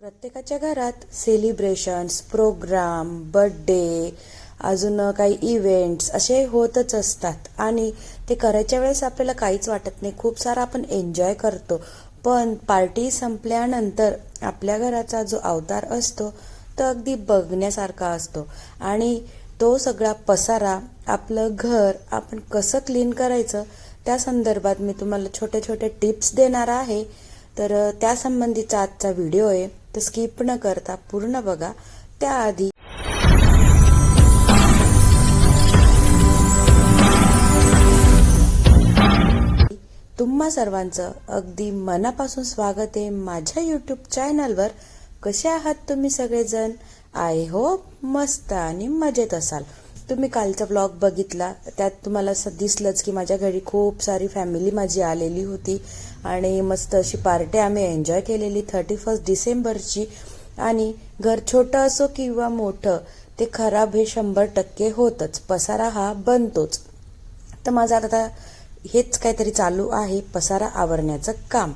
प्रत्येकाच्या घरात celebrations programme birthday अजून काही इव्हेंट्स असे होतच असतात. आणि ते करायच्या वेळेस आपल्याला काहीच वाटत नाही. खूप सारा आपण एन्जॉय करतो. पण पार्टी संपल्यानंतर आपल्या घराचा जो अवतार असतो तो अगदी बघण्यासारखा असतो. आणि तो सगळा पसारा आपलं घर आपण कसं क्लीन करायचं त्या संदर्भात मी तुम्हाला छोटे छोटे टिप्स देणार आहे. तर त्यासंबंधीचा आजचा व्हिडिओ आहे. तर स्किप न करता पूर्ण बघा. त्याआधी तुम्हा सर्वांचं अगदी मनापासून स्वागत आहे माझ्या यूट्यूब चॅनलवर कसे आहात तुम्ही सगळेजण? आय होप मस्त आणि मजेत असाल. तुम्ही कालचा ब्लॉग बघितला. त्यात तुम्हाला असं दिसलंच की माझ्या घरी खूप सारी फॅमिली माझी आलेली होती. आणि मस्त अशी पार्टी आम्ही एन्जॉय केलेली थर्टी फर्स्ट डिसेंबरची. आणि घर छोटं असो किंवा मोठं ते खराब हे शंभर टक्के होतच. पसारा हा बनतोच. तर माझं आता हेच काहीतरी चालू आहे पसारा आवरण्याचं काम.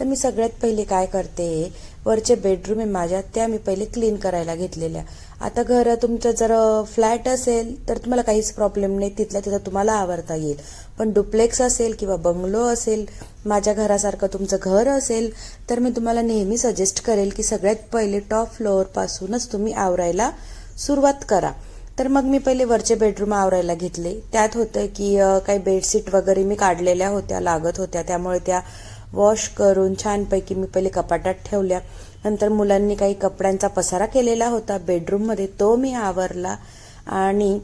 तर मी सगळ्यात पहिले काय करते वरचे बेडरूम आहे माझ्या त्या मी पहिले क्लीन करायला घेतलेल्या. आता घर तुमचं जर फ्लॅट असेल तर तुम्हाला काहीच प्रॉब्लेम नाही. तिथल्या तिथं तुम्हाला आवरता येईल. पण डुप्लेक्स असेल किंवा बंगलो असेल माझ्या घरासारखं तुमचं घर असेल तर मी तुम्हाला नेहमी सजेस्ट करेल की सगळ्यात पहिले टॉप फ्लोअरपासूनच तुम्ही आवरायला सुरुवात करा. तर मग मी पहिले वरचे बेडरूम आवरायला घेतले. त्यात होतं की काही बेडशीट वगैरे मी काढलेल्या होत्या लागत होत्या. त्यामुळे त्या वॉश करून छानपैकी मी पहिले कपाटात ठेवल्या. नंतर मुलांनी काही कपड्यांचा पसारा केलेला होता बेडरूममध्ये तो मी आवरला. आणि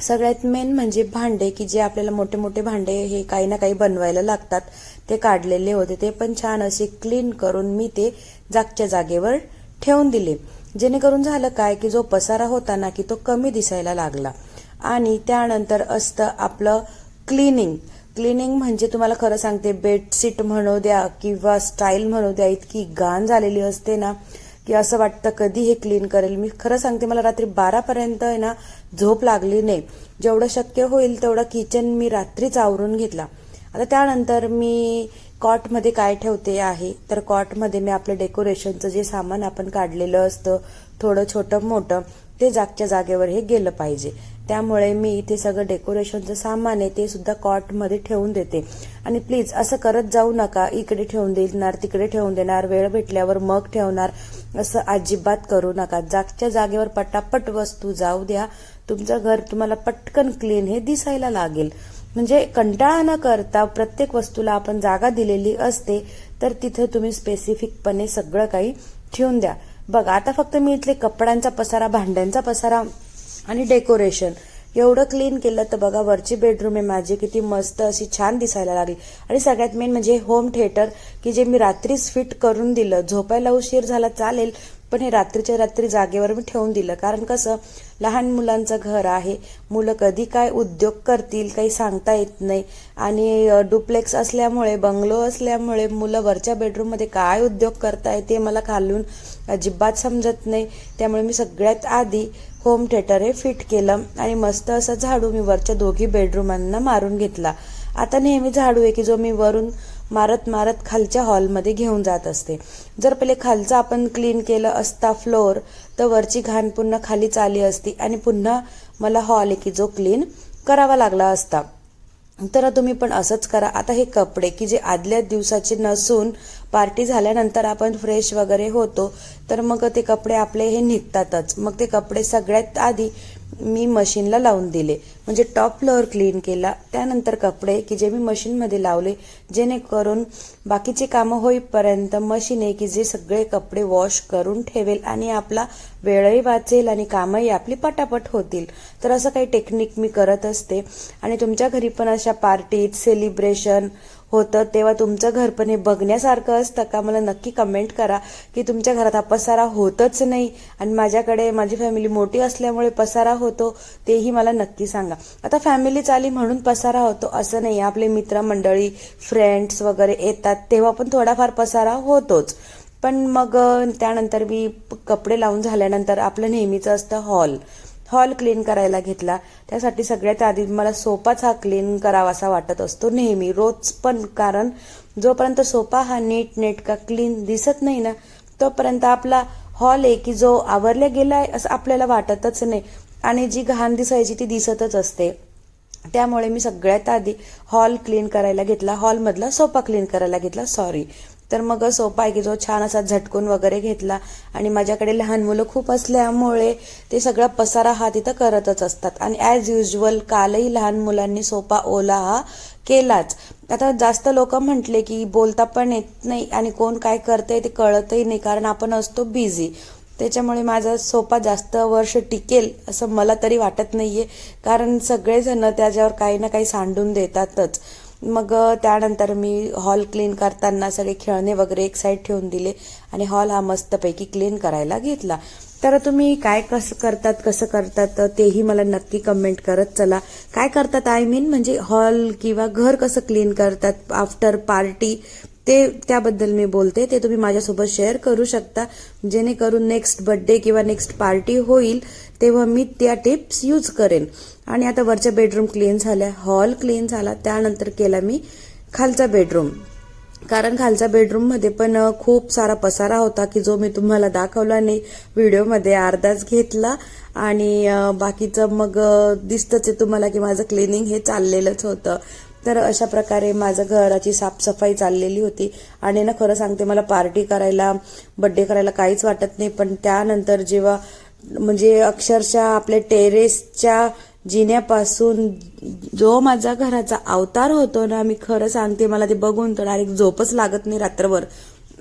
सगळ्यात मेन म्हणजे भांडे की जे आपल्याला मोठे मोठे भांडे हे काही ना काही बनवायला लागतात ते काढलेले होते. ते पण छान असे क्लीन करून मी ते जागच्या जागेवर ठेवून दिले. जेणेकरून झालं काय की जो पसारा होता ना की तो कमी दिसायला लागला. आणि त्यानंतर असतं आपलं क्लिनिंग क्लिनिंग म्हणजे तुम्हाला खरं सांगते बेडशीट म्हणू द्या किंवा स्टाईल म्हणू द्या इतकी घाण झालेली असते ना की असं वाटतं कधी हे क्लीन करेल. मी खरं सांगते मला रात्री बारापर्यंत आहे ना झोप लागली नाही. जेवढं शक्य होईल तेवढं किचन मी रात्रीच आवरून घेतला. आता त्यानंतर मी कॉटमध्ये काय ठेवते आहे तर कॉटमध्ये मी आपलं डेकोरेशनचं जे सामान आपण काढलेलं असतं थोडं छोटं मोठं ते जागच्या जागेवर हे गेलं पाहिजे. त्यामुळे मी इथे सगळं डेकोरेशनचं सामान आहे ते सुद्धा कॉटमध्ये ठेवून देते. आणि प्लीज असं करत जाऊ नका इकडे ठेवून देणार तिकडे ठेवून देणार वेळ भेटल्यावर मग ठेवणार असं अजिबात करू नका. जागच्या जागेवर पटापट वस्तू जाऊ द्या. तुमचं घर तुम्हाला पटकन क्लीन हे दिसायला लागेल. म्हणजे कंटाळा न करता प्रत्येक वस्तूला आपण जागा दिलेली असते तर तिथे तुम्ही स्पेसिफिकपणे सगळं काही ठेवून द्या. बघा आता फक्त मी इथले कपड्यांचा पसारा भांड्यांचा पसारा आणि डेकोरेशन एवढं क्लीन केलं तर बघा वरची बेडरूम आहे माझी किती मस्त अशी छान दिसायला लागली. आणि सगळ्यात मेन म्हणजे होम थिएटर की जे मी रात्रीच फिट करून दिलं झोपायला उशीर झाला चालेल पण हे रात्रीच्या रात्री जागेवर मी ठेवून दिलं. कारण कसं लहान मुलांचं घर आहे. मुलं कधी काय उद्योग करतील काही सांगता येत नाही. आणि डुप्लेक्स असल्यामुळे बंगलो असल्यामुळे मुलं वरच्या बेडरूममध्ये काय उद्योग करताय ते मला खालून अजिबात समजत नाही. त्यामुळे मी सगळ्यात आधी होम थिएटर हे फिट केलं आणि मस्त असं झाडू मी वरच्या दोघी बेडरूमांना मारून घेतला. आता नेहमी झाडू आहे की जो मी वरून मारत मारत खालच्या हॉलमध्ये घेऊन जात असते. जर पहिले खालचं आपण क्लीन केलं असता फ्लोअर तर वरची घाण पुन्हा खालीच आली असती आणि पुन्हा मला हॉल आहे की जो क्लीन करावा लागला असता. तर तुम्ही पण असंच करा. आता हे कपडे की जे आदल्या दिवसाचे नसून पार्टी झाल्यानंतर आपण फ्रेश वगैरे होतो तर मग ते कपडे आपले हे निघतातच. मग ते कपडे सगळ्यात आधी मी मशीनला लावून दिले. म्हणजे टॉप फ्लोअर क्लीन केला. त्यानंतर कपडे की जे मी मशीनमध्ये लावले जेणेकरून बाकीचे कामं होईपर्यंत मशीन आहे की जे सगळे कपडे वॉश करून ठेवेल आणि आपला वेळही वाचेल आणि कामही आपली पटापट होतील. तर असं काही टेक्निक मी करत असते. आणि तुमच्या घरी पण अशा पार्टीत सेलिब्रेशन होतं तेव्हा तुमचं घर पण हे बघण्यासारखं असतं का? मला नक्की कमेंट करा की तुमच्या घरात हा पसारा होतच नाही आणि माझ्याकडे माझी फॅमिली मोठी असल्यामुळे पसारा होतो तेही मला नक्की सांगा. आता फॅमिलीच आली म्हणून पसारा होतो असं नाही. आपले मित्रमंडळी फ्रेंड्स वगैरे येतात तेव्हा पण थोडाफार पसारा होतोच. पण मग त्यानंतर मी कपडे लावून झाल्यानंतर आपलं नेहमीचं असतं हॉल हॉल क्लीन करायला घेतला. त्यासाठी सगळ्यात आधी मला सोफाच हा क्लीन करावासा वाटत असतो नेहमी रोज पण. कारण जोपर्यंत सोफा हा नीट नेटका क्लीन दिसत नाही ना तोपर्यंत आपला हॉल आहे की जो आवरला गेलाय असं आपल्याला वाटतच नाही. आणि जी घाण दिसायची ती दिसतच असते. त्यामुळे मी सगळ्यात आधी हॉल क्लीन करायला घेतला. हॉलमधला सोफा क्लीन करायला घेतला. सॉरी. तर मग सोपा आहे की जो छान असा झटकून वगैरे घेतला. आणि माझ्याकडे लहान मुलं खूप असल्यामुळे ते सगळा पसारा हा तिथं करतच असतात. आणि ॲज युजल कालही लहान मुलांनी सोपा ओला हा केलाच. आता जास्त लोक म्हटले की बोलता पण येत नाही आणि कोण काय करतंय ते कळतही नाही कारण आपण असतो बिझी त्याच्यामुळे माझा सोफा जास्त वर्ष टिकेल असं मला तरी वाटत नाहीये. कारण सगळेजण त्याच्यावर काही ना काही सांडून देतातच. मग त्यानंतर मी हॉल क्लीन करताना सगळे खेळणे वगैरे एक साईड ठेवून दिले आणि हॉल हा मस्तपैकी क्लीन करायला घेतला. तर तुम्ही काय कसं करतात कसं करतात तेही मला नक्की कमेंट करत चला. काय करतात आय मीन म्हणजे हॉल किंवा घर कसं क्लीन करतात आफ्टर पार्टी ते त्याबद्दल मी बोलते. ते तुम्ही माझ्यासोबत शेअर करू शकता. जेणेकरून नेक्स्ट बर्थडे किंवा नेक्स्ट पार्टी होईल तेव्हा मी त्या टिप्स यूज करेन. आणि आता वरच्या बेडरूम क्लीन झाल्या हॉल क्लीन झाला त्यानंतर केला मी खालचा बेडरूम कारण खालच्या बेडरूममध्ये पण खूप सारा पसारा होता की जो मी तुम्हाला दाखवला नाही. व्हिडिओमध्ये अर्धाच घेतला आणि बाकीचं मग दिसतंच आहे तुम्हाला की माझं क्लिनिंग हे चाललेलंच होतं. तर अशा प्रकारे माझं घराची साफसफाई चाललेली होती. आणि ना खरं सांगते मला पार्टी करायला बड्डे करायला काहीच वाटत नाही. पण त्यानंतर जेव्हा म्हणजे अक्षरशः आपल्या टेरेसच्या जिन्यापासून जो माझा घराचा अवतार होतो ना मी खरं सांगते मला ते बघून तर डायरेक्ट झोपच लागत नाही रात्रभर.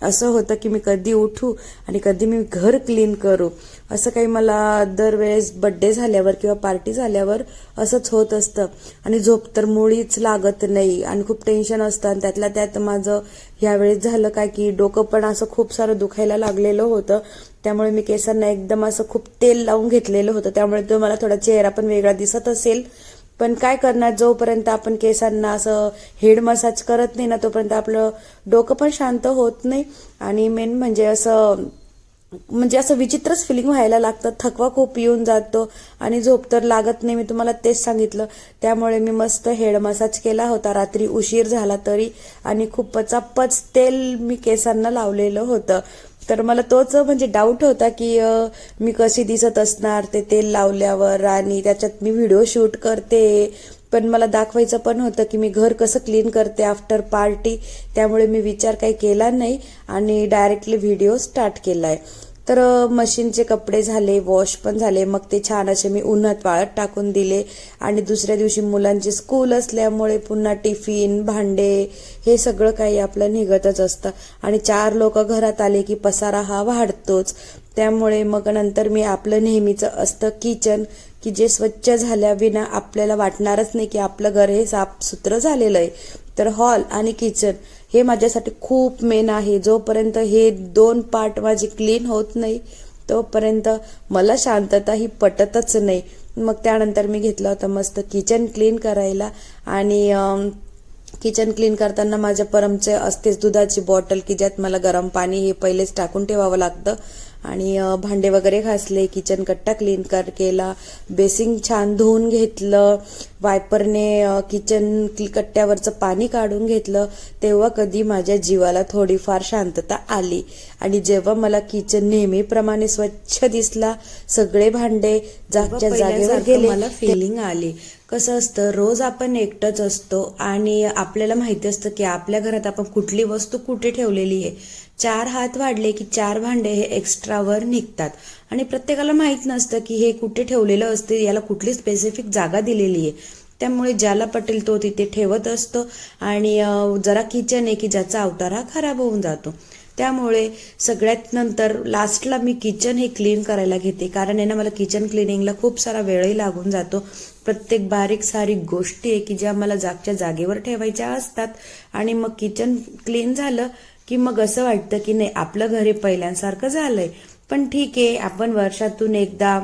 असं होतं की मी कधी उठू आणि कधी मी घर क्लीन करू. असं काही मला दरवेळेस बड्डे झाल्यावर किंवा पार्टी झाल्यावर असंच होत असतं. आणि झोप तर मुळीच लागत नाही आणि खूप टेन्शन असतं. आणि त्यातल्या त्यात माझं ह्यावेळेस झालं काय की डोकं पण असं खूप सारं दुखायला लागलेलं होतं. त्यामुळे मी केसांना एकदम असं खूप तेल लावून घेतलेलं होतं. त्यामुळे तो मला थोडा चेहरा पण वेगळा दिसत असेल. पण काय करणार? जोपर्यंत आपण केसांना असं हेड मसाज करत नाही ना तोपर्यंत आपलं डोकं पण शांत होत नाही. आणि मेन म्हणजे असं म्हणजे असं विचित्रच फिलिंग व्हायला लागतं. थकवा खूप येऊन जातो आणि झोप तर लागत नाही. मी तुम्हाला तेच सांगितलं. त्यामुळे मी मस्त हेड मसाज केला होता. रात्री उशीर झाला तरी. आणि खूप पचापच तेल मी केसांना लावलेलं होतं. तर मला तोच म्हणजे डाऊट होता की मी कशी दिसत असणार? ते तेल लावल्यावर आणि त्याच्यात मी व्हिडिओ शूट करते. पण मला दाखवायचं पण होतं की मी घर कसं क्लीन करते आफ्टर पार्टी त्यामुळे मी विचार काही केला नाही आणि डायरेक्टली व्हिडिओ स्टार्ट केला आहे तर मशीनचे कपडे झाले वॉश पण झाले मग ते छान असे मी उन्हात वाळत टाकून दिले. आणि दुसऱ्या दिवशी मुलांचे स्कूल असल्यामुळे पुन्हा टिफिन भांडे हे सगळं काही आपलं निघतच असतं. आणि चार लोक घरात आले की पसारा हा वाढतोच. त्यामुळे मग नंतर मी आपलं नेहमीचं असतं किचन की जे स्वच्छ झाल्याविना आपल्याला वाटणारच नाही की आपलं घर हे साफसुथरं झालेलं आहे. तर हॉल आणि किचन हे माझ्यासाठी खूप मेन आहे. जोपर्यंत हे दोन पार्ट माझे क्लीन होत नाही तोपर्यंत मला शांतता ही पटतच नाही. मग त्यानंतर मी घेतला होता मस्त किचन क्लीन करायला आणि किचन क्लीन करताना माझ्या परमचे असतेच दुधाची बॉटल की ज्यात मला गरम पाणी हे पहिलेच टाकून ठेवावं लागतं. आणि भांडे वगैरे घासले किचन कट्टा क्लीन कर केला. बेसिंग छान धुवून घेतलं. वायपरने किचन कट्ट्यावरचं पाणी काढून घेतलं. तेव्हा कधी माझ्या जीवाला थोडीफार शांतता आली. आणि जेव्हा मला किचन नेहमीप्रमाणे स्वच्छ दिसला सगळे भांडे जागच्या जागेवर गेले मला फिलिंग आली. कसं असतं रोज आपण एकटंच असतो आणि आपल्याला माहिती असतं की आपल्या घरात आपण कुठली वस्तू कुठे ठेवलेली आहे. चार हात वाढले की चार भांडे हे एक्स्ट्रावर निघतात. आणि प्रत्येकाला माहीत नसतं की हे कुठे ठेवलेलं असते याला कुठली स्पेसिफिक जागा दिलेली आहे. त्यामुळे ज्याला पटेल तो तिथे ठेवत असतो आणि जरा किचन आहे की ज्याचा अवतार हा खराब होऊन जातो. त्यामुळे सगळ्यात नंतर लास्टला मी किचन हे क्लीन करायला घेते. कारण आहे ना मला किचन क्लिनिंगला खूप सारा वेळही लागून जातो. प्रत्येक बारीक सारीक गोष्टी आहे की ज्या मला जागच्या जागेवर ठेवायच्या असतात. आणि मग किचन क्लीन झालं की मग असं वाटतं की नाही आपलं घरी पहिल्यांसारखं झालंय. पण ठीक आहे आपण वर्षातून एकदा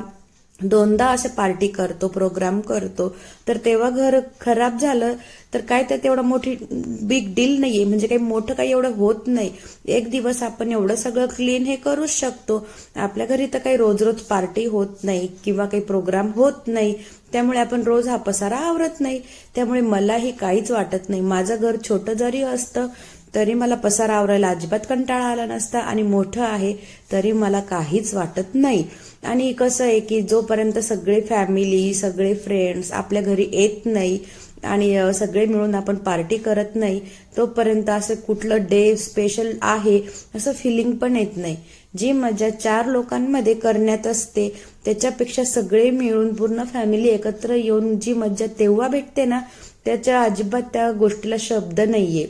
दोनदा असं पार्टी करतो प्रोग्राम करतो. तर तेव्हा घर खराब झालं तर काय तर तेवढं मोठी बिग डील नाहीये. म्हणजे काही मोठं काही एवढं होत नाही. एक दिवस आपण एवढं सगळं क्लीन हे करूच शकतो. आपल्या घरी तर काही रोज रोज पार्टी होत नाही किंवा काही प्रोग्राम होत नाही. त्यामुळे आपण रोज हा पसारा आवरत नाही. त्यामुळे मलाही काहीच वाटत नाही. माझं घर छोटं जरी असतं तरी मला पसारा आवरायला अजिबात कंटाळा आला नसता आणि मोठं आहे तरी मला काहीच वाटत नाही. आणि कसं आहे की जोपर्यंत सगळे फॅमिली सगळे फ्रेंड्स आपल्या घरी येत नाही आणि सगळे मिळून आपण पार्टी करत नाही तोपर्यंत असं कुठलं डे स्पेशल आहे असं फिलिंग पण येत नाही. जी मजा चार लोकांमध्ये करण्यात असते त्याच्यापेक्षा सगळे मिळून पूर्ण फॅमिली एकत्र येऊन जी मज्जा तेव्हा भेटते ना त्याच्या अजिबात त्या गोष्टीला शब्द नाहीये.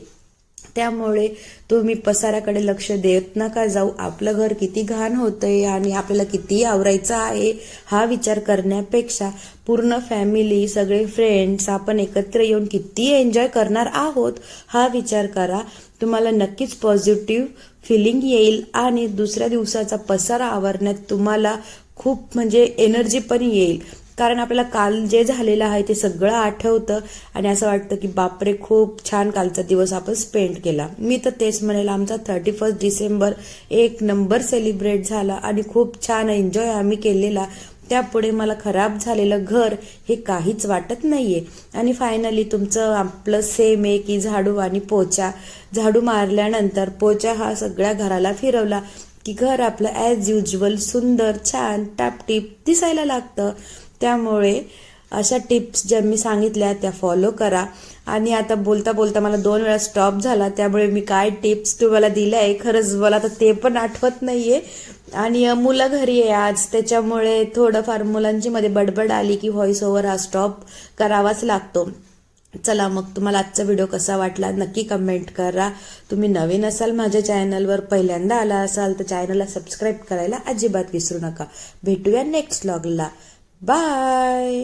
त्यामुळे तुम्ही पसाराकडे लक्ष देत नका. जाऊ आपलं घर किती घाण होतंय आणि आपल्याला किती आवरायचं आहे हा विचार करण्यापेक्षा पूर्ण फॅमिली सगळे फ्रेंड्स आपण एकत्र येऊन किती एन्जॉय करणार आहोत हा विचार करा. तुम्हाला नक्कीच पॉझिटिव्ह फिलिंग येईल आणि दुसऱ्या दिवसाचा पसारा आवरण्यात तुम्हाला खूप म्हणजे एनर्जी पण येईल. कारण आपल्याला काल जे झालेलं आहे ते सगळं आठवतं आणि असं वाटतं की बापरे खूप छान कालचा दिवस आपण स्पेंड केला. मी तर तेच म्हणेल आमचा थर्टी फर्स्ट डिसेंबर एक नंबर सेलिब्रेट झाला आणि खूप छान एन्जॉय आम्ही केलेला. त्यापुढे मला खराब झालेलं घर हे काहीच वाटत नाहीये. आणि फायनली तुमचं आपलं सेम आहे की झाडू आणि पोचा. झाडू मारल्यानंतर पोचा हा सगळ्या घराला फिरवला की घर आपलं ॲज युजल सुंदर छान टापटीप दिसायला लागतं. त्यामुळे अशा टिप्स ज्या मी सांगितल्या त्या फॉलो करा. आणि आता बोलता बोलता मला दोन वेळा स्टॉप झाला त्यामुळे मी काय टिप्स तुम्हाला दिल्या आहे खरंच मला तर ते पण आठवत नाही आहे आणि मुलं घरी आहे आज त्याच्यामुळे थोडंफार मुलांची मध्ये बडबड आली की व्हॉइस ओव्हर हा स्टॉप करावाच लागतो. चला मग तुम्हाला आजचा व्हिडिओ कसा वाटला नक्की कमेंट करा. तुम्ही नवीन असाल माझ्या चॅनलवर पहिल्यांदा आला असाल तर चॅनलला सबस्क्राईब करायला अजिबात विसरू नका. भेटूया नेक्स्ट व्लॉगला Bye.